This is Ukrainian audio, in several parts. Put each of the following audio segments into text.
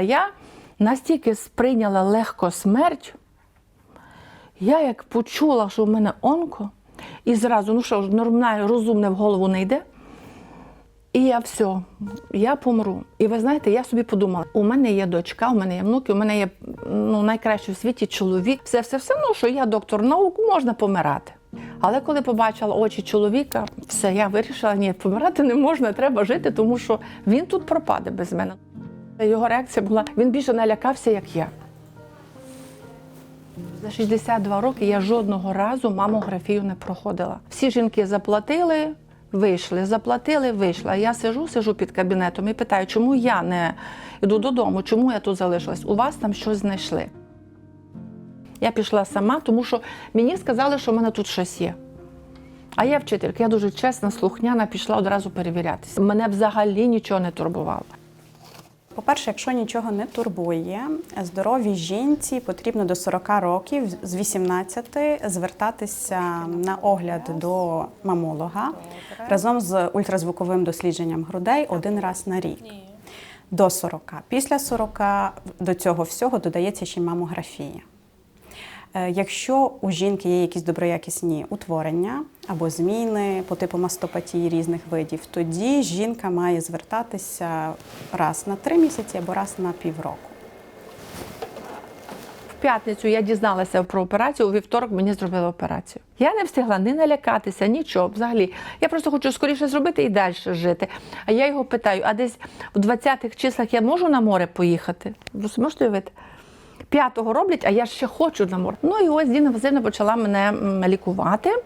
Я настільки сприйняла легко смерть, я як почула, що в мене онко, і зразу, ну що ж, нормально, розумне в голову не йде. І я все, я помру. І ви знаєте, я собі подумала: у мене є дочка, у мене є внуки, у мене є ну, найкращий в світі чоловік. Все, все, все, ну що я доктор наук, можна помирати. Але коли побачила очі чоловіка, все, я вирішила, ні, помирати не можна, треба жити, тому що він тут пропаде без мене. Його реакція була: він більше налякався, як я. За 62 роки я жодного разу мамографію не проходила. Всі жінки заплатили, вийшли, заплатили, вийшли. Я сижу, сижу під кабінетом і питаю, чому я не йду додому, чому я тут залишилась? У вас там щось знайшли. Я пішла сама, тому що мені сказали, що в мене тут щось є. А я вчителька, я дуже чесна, слухняна, пішла одразу перевірятися. Мене взагалі нічого не турбувало. По-перше, якщо нічого не турбує, здоровій жінці потрібно до 40 років з 18 звертатися на огляд до мамолога разом з ультразвуковим дослідженням грудей один раз на рік. До 40. Після 40 до цього всього додається ще мамографія. Е, Якщо у жінки є якісь доброякісні утворення або зміни по типу мастопатії різних видів, тоді жінка має звертатися раз на три місяці або раз на півроку. В п'ятницю я дізналася про операцію, у вівторок мені зробили операцію. Я не встигла ні налякатися, нічого взагалі. Я просто хочу скоріше зробити і далі жити. А я його питаю: а десь в 20-х числах я можу на море поїхати? Можете уявити? П'ятого роблять, а я ще хочу на море. Ну і ось Діна Васильівна почала мене лікувати.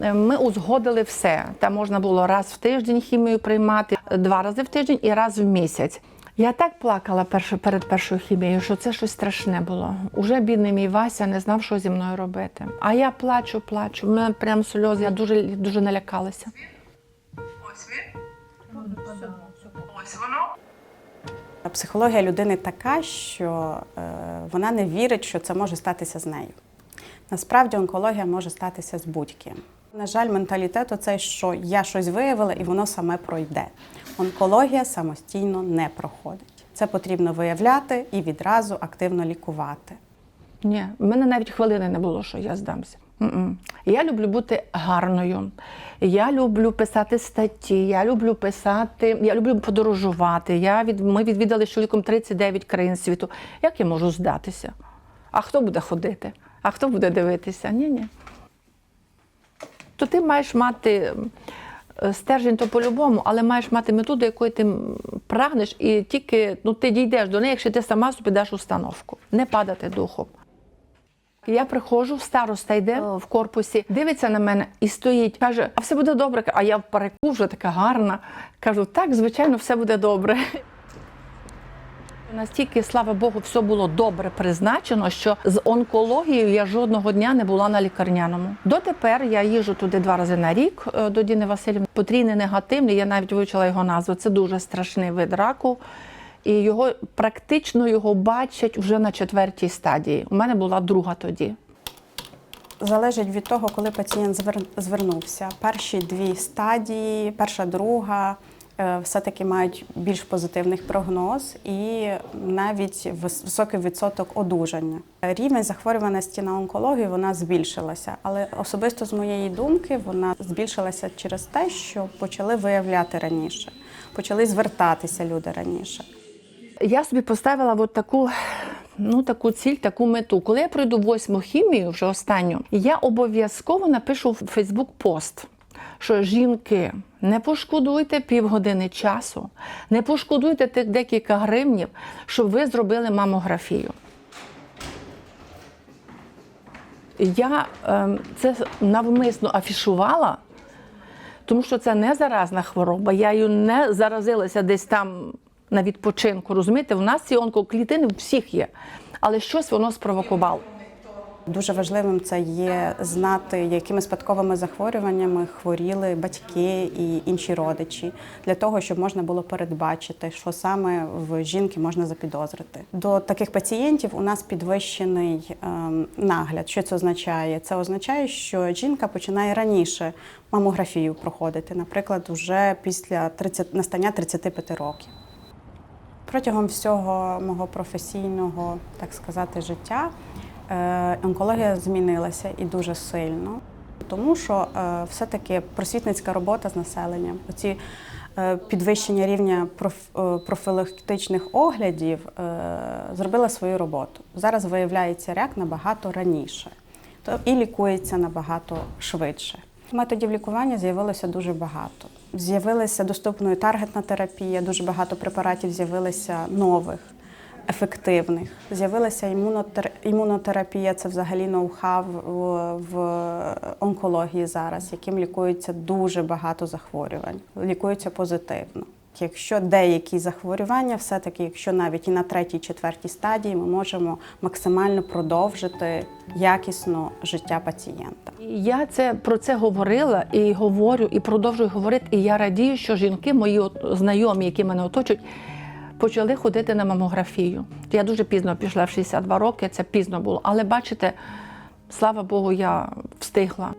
Е, Ми узгодили все. Там можна було раз в тиждень хімію приймати, два рази в тиждень і раз в місяць. Я так плакала перед першою хімією, що це щось страшне було. Уже бідний мій Вася не знав, що зі мною робити. А я плачу, плачу. У мене прям сльози. Я дуже, дуже налякалася. Ось він. Ось воно. Психологія людини така, що е, вона не вірить, що це може статися з нею. Насправді онкологія може статися з будь-ким. На жаль, менталітет оцей, що я щось виявила і воно саме пройде. Онкологія самостійно не проходить. Це потрібно виявляти і відразу активно лікувати. Ні, в мене навіть хвилини не було, що я здамся. М-м. Я люблю бути гарною. Я люблю писати статті, я люблю писати, я люблю подорожувати. Я від, ми відвідали з чоловіком 39 країн світу. Як я можу здатися? А хто буде ходити? А хто буде дивитися? Ні, ні. То ти маєш мати е, стержень то по-любому, але маєш мати мету, до якої ти прагнеш, і тільки ну, ти дійдеш до неї, якщо ти сама собі даш установку. Не падати духом. Я приходжу, староста йде в корпусі, дивиться на мене і стоїть, каже, а все буде добре. А я в парику вже така гарна. Кажу, так, звичайно, все буде добре. Настільки, слава Богу, все було добре призначено, що з онкологією я жодного дня не була на лікарняному. Дотепер я їжу туди два рази на рік е, до Діни Васильівни. Потрійний негативний, я навіть вивчила його назву. Це дуже страшний вид раку. І його практично його бачать вже на четвертій стадії. У мене була друга тоді. Залежить від того, коли пацієнт звер- звернувся. Перші дві стадії, перша, друга, е, все-таки мають більш позитивний прогноз і навіть високий відсоток одужання. Рівень захворюваності на онкологію вона збільшилася, але особисто з моєї думки вона збільшилася через те, що почали виявляти раніше, почали звертатися люди раніше. Я собі поставила от таку, ну, таку ціль, таку мету. Коли я пройду восьму хімію, вже останню, я обов'язково напишу в Фейсбук пост, що жінки, не пошкодуйте півгодини часу, не пошкодуйте тих декілька гривнів, щоб ви зробили мамографію. Я ем, це навмисно афішувала, тому що це не заразна хвороба. Я її не заразилася десь там на відпочинку. Розумієте, у нас ці онкоклітини у всіх є, але щось воно спровокувало. Дуже важливим це є знати, якими спадковими захворюваннями хворіли батьки і інші родичі, для того, щоб можна було передбачити, що саме в жінки можна запідозрити. До таких пацієнтів у нас підвищений ем, нагляд. Що це означає? Це означає, що жінка починає раніше мамографію проходити, наприклад, уже після 30, настання 35 років. Протягом всього мого професійного, так сказати, життя е, онкологія змінилася і дуже сильно, тому що е, все-таки просвітницька робота з населенням, оці е, підвищення рівня проф- профілактичних оглядів зробила свою роботу. Зараз виявляється рак набагато раніше, то і лікується набагато швидше. Методів лікування з'явилося дуже багато. З'явилася доступною таргетна терапія, дуже багато препаратів з'явилося нових, ефективних. З'явилася імунотер... імунотерапія, це взагалі ноу-хав в, онкології зараз, яким лікується дуже багато захворювань, лікується позитивно. Якщо деякі захворювання, все-таки, якщо навіть і на третій, четвертій стадії, ми можемо максимально продовжити якісно життя пацієнта. Я це про це говорила і говорю, і продовжую говорити. І я радію, що жінки, мої знайомі, які мене оточують, почали ходити на мамографію. Я дуже пізно пішла в 62 роки, це пізно було. Але бачите, слава Богу, я встигла.